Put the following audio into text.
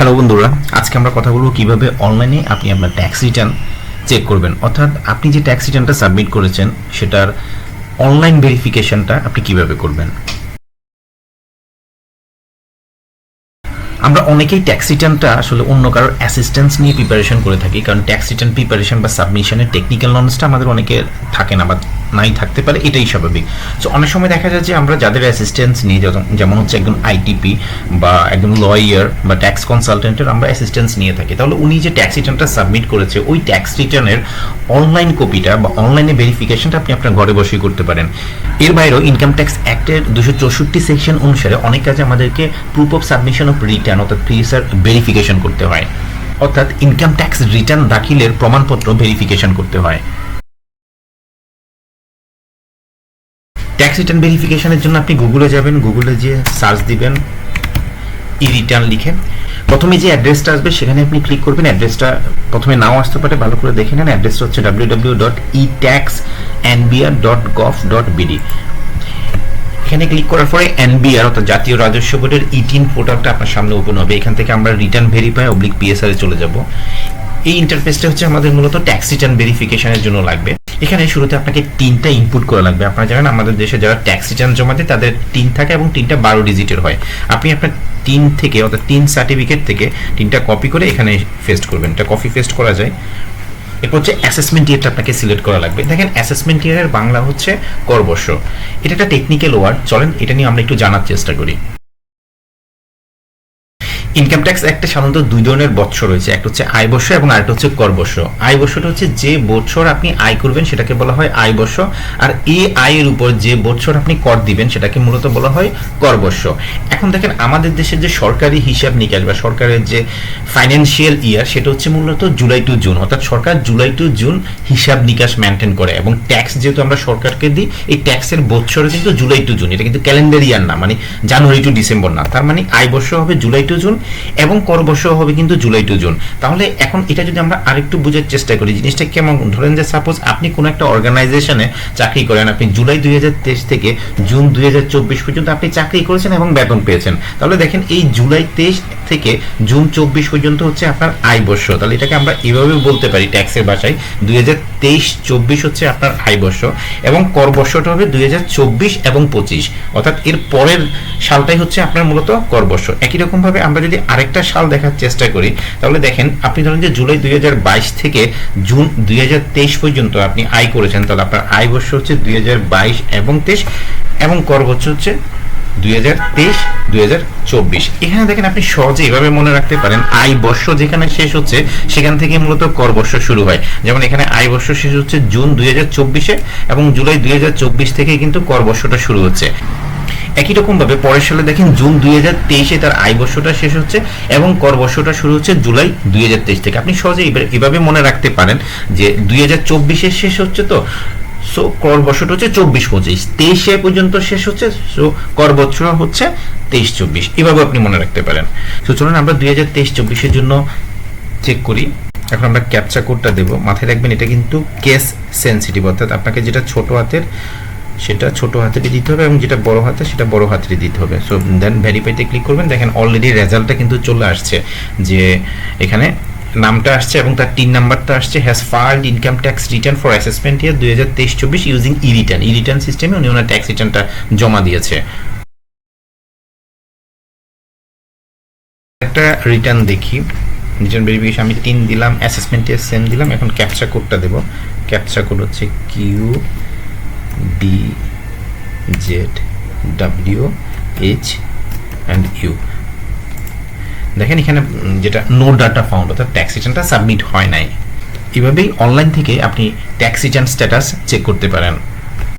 Hello বন্ধুরা, আজকে আমরা কথা বলব কীভাবে অনলাইনে আপনি আপনার ট্যাক্স রিটার্ন চেক করবেন। অর্থাৎ আপনি যে ট্যাক্স রিটার্নটা সাবমিট করেছেন, সেটার অনলাইন ভেরিফিকেশনটা আপনি কীভাবে করবেন? আমরা অনেকেই ট্যাক্স রিটার্নটা আসলে অন্য কারোর অ্যাসিস্ট্যান্স নিয়ে প্রিপারেশন করে থাকি, কারণ ট্যাক্স রিটার্ন প্রিপারেশন বা সাবমিশনের টেকনিক্যাল নলেজটা আমাদের অনেকের থাকে না বা নাই থাকতে পারে, এটাই স্বাভাবিক। সো অনেক সময় দেখা যায় যে আমরা যাদের অ্যাসিস্ট্যান্স নিই যেমন- হচ্ছে একজন আইটিপি বা একজন লয়ার বা ট্যাক্স কনসালটেন্টের আমরা অ্যাসিস্ট্যান্স নিয়ে থাকি। তাহলে উনি যে ট্যাক্স রিটার্নটা সাবমিট করেছে, ওই ট্যাক্স রিটার্নের অনলাইন কপিটা বা অনলাইনে ভেরিফিকেশনটা আপনি আপনার ঘরে বসেই করতে পারেন। এর বাইরেও ইনকাম ট্যাক্স অ্যাক্টের দুশো চৌষট্টি সেকশন অনুসারে অনেক কাজে আমাদেরকে proof of submission of return অর্থাৎ পিএসআর ভেরিফিকেশন করতে হয়। অর্থাৎ ইনকাম ট্যাক্স রিটার্ন দাখিলের প্রমাণপত্র ভেরিফিকেশন করতে হয়। ট্যাক্স রিটার্ন ভেরিফিকেশনের জন্য আপনি গুগলে যাবেন গুগলে যে সার্চ দিবেন ই রিটার্ন লিখে। প্রথমে যে অ্যাড্রেসটা আসবে, সেখানে আপনি ক্লিক করবেন অ্যাড্রেসটা প্রথমে নাও আসতে পারে, ভালো করে দেখে নেন। অ্যাড্রেসটা হচ্ছে W W dot E tax NBR dot gov dot BD এখানে ক্লিক করার পরে এনবিআর অর্থাৎ জাতীয় রাজস্ব বোর্ডের ইটিন পোর্টালটা আপনার সামনে ওপেন হবে। এখান থেকে আমরা রিটার্ন ভেরিফাই অবলিক পিএসআর এ চলে যাব। এই ইন্টারফেসটা হচ্ছে আমাদের মূলত ট্যাক্স রিটার্ন ভেরিফিকেশনের জন্য লাগবে। এখানে শুরুতে আপনাকে তিনটা ইনপুট করা লাগবে। আপনারা জানেন আমাদের দেশে যারা ট্যাক্স রিটার্ন জমা দেয় তাদের তিন থাকে এবং তিনটা বারো ডিজিটের হয়। আপনি আপনার তিন থেকে, অর্থাৎ তিন সার্টিফিকেট থেকে তিনটা কপি করে এখানে ফেস্ট করবেন। এটা কপি ফেস্ট করা যায়। এরপর হচ্ছে অ্যাসেসমেন্ট ইয়ারটা আপনাকে সিলেক্ট করা লাগবে। দেখেন অ্যাসেসমেন্ট ইয়ারের বাংলা হচ্ছে করবর্ষ এটা একটা টেকনিক্যাল ওয়ার্ড চলেন, এটা নিয়ে আমরা একটু জানার চেষ্টা করি। ইনকাম ট্যাক্স একটা সাধারণত দুই ধরনের বৎসর রয়েছে। একটা হচ্ছে আয় বর্ষ এবং আরেকটা হচ্ছে কর বর্ষ আয় বর্ষটা হচ্ছে যে বৎসর আপনি আয় করবেন সেটাকে বলা হয় আয় বর্ষ আর এই আয়ের উপর যে বৎসর আপনি কর দিবেন সেটাকে মূলত বলা হয় কর বর্ষ এখন দেখেন আমাদের দেশের যে সরকারি হিসাব নিকাশ বা সরকারের যে ফাইন্যান্সিয়াল ইয়ার সেটা হচ্ছে মূলত জুলাই টু জুন অর্থাৎ সরকার জুলাই টু জুন হিসাব নিকাশ মেনটেন করে এবং ট্যাক্স যেহেতু আমরা সরকারকে দিই, এই ট্যাক্সের বৎসর কিন্তু জুলাই টু জুন এটা কিন্তু ক্যালেন্ডার ইয়ার না মানে জানুয়ারি টু ডিসেম্বর না। তার মানে আয় বর্ষ হবে জুলাই টু জুন এবং কর বর্ষ হবে কিন্তু জুলাই টু জুন। তাহলে এখন এটা যদি আমরা আরেকটু বোঝার চেষ্টা করি, জিনিসটা কেমন? ধরেন যে সাপোজ আপনি কোনো একটা অর্গানাইজেশনে চাকরি করেন, আপনি জুলাই দুই হাজার তেইশ থেকে জুন দুই হাজার চব্বিশ পর্যন্ত আপনি চাকরি করেছেন এবং বেতন পেয়েছেন। তাহলে দেখেন এই জুলাই তেইশ থেকে জুন চব্বিশ পর্যন্ত হচ্ছে আপনার আয় বর্ষ। তাহলে এটাকে আমরা এভাবে বলতে পারি ট্যাক্সের ভাষায়। দুই হাজার তেইশ চব্বিশ হচ্ছে আপনার আয় বর্ষ এবং কর বর্ষটা হবে দুই হাজার চব্বিশ এবং পঁচিশ। অর্থাৎ এর পরের সালটাই হচ্ছে আপনার মূলত কর বর্ষ। একই রকমভাবে আমরা যদি আরেকটা সাল দেখার চেষ্টা করি, তাহলে দেখেন আপনি ধরেন যে জুলাই দুই হাজার বাইশ থেকে জুন দুই হাজার তেইশ পর্যন্ত আপনি আয় করেছেন, তাহলে আপনার আয় বর্ষ হচ্ছে দুই হাজার বাইশ এবং তেইশ এবং কর বছর হচ্ছে দুই হাজার তেইশ, দুই হাজার চব্বিশ। এখানে দেখেন আপনি সহজে এভাবে মনে রাখতে পারেন, আয় বর্ষ যেখানে শেষ হচ্ছে, সেখান থেকে মূলত কর বর্ষ শুরু হয়। যেমন এখানে আয় বর্ষ শেষ হচ্ছে জুন দুই হাজার চব্বিশে এবং জুলাই দুই হাজার চব্বিশ থেকে কিন্তু কর বর্ষটা শুরু হচ্ছে। একই রকম ভাবে পরের সালে দেখেন জুন দুই হাজার তেইশে তার আয় বর্ষটা শেষ হচ্ছে এবং কর বর্ষটা শুরু হচ্ছে জুলাই দুই হাজার তেইশ থেকে। আপনি সহজে এভাবে মনে রাখতে পারেন যে দুই হাজার চব্বিশের শেষ হচ্ছে তো সো কর বছরটা হচ্ছে চব্বিশ পঁচিশ। তেইশে পর্যন্ত শেষ হচ্ছে, সো কর বছর হচ্ছে তেইশ চব্বিশ। এভাবে আপনি মনে রাখতে পারেন। সো চলুন আমরা দুই হাজার তেইশ চব্বিশের জন্য চেক করি। এখন আমরা ক্যাপচা কোডটা দেব। মাথায় রাখবেন, এটা কিন্তু কেস সেন্সিটিভ অর্থাৎ আপনাকে যেটা ছোট হাতের, সেটা ছোট হাতেরই দিতে হবে এবং যেটা বড় হাতে সেটা বড় হাতেরই দিতে হবে। সো দেন ভেরিফাইতে ক্লিক করবেন। দেখেন অলরেডি রেজাল্টটা কিন্তু চলে আসছে যে এখানে নামটা আসছে এবং তার তিন নাম্বারটা আসছে has filed income tax return for assessment year দুই হাজার তেইশ চব্বিশ using e return e return সিস্টেমে উনি ওনার ট্যাক্স রিটার্নটা জমা দিয়েছে। একটা রিটার্ন দেখি। রিটার্ন ভেরিফিকেশন আমি তিন দিলাম অ্যাসেসমেন্ট ইয়ার সেম দিলাম, এখন ক্যাপচা কোডটা দেব। ক্যাপচা কোড হচ্ছে Q D Z W H and U দেখেন এখানে যেটা নো ডাটা ফাউন্ড অর্থাৎ ট্যাক্স রিটার্নটা সাবমিট হয় নাই। এভাবেই অনলাইন থেকে আপনি ট্যাক্স রিটার্ন স্ট্যাটাস চেক করতে পারেন।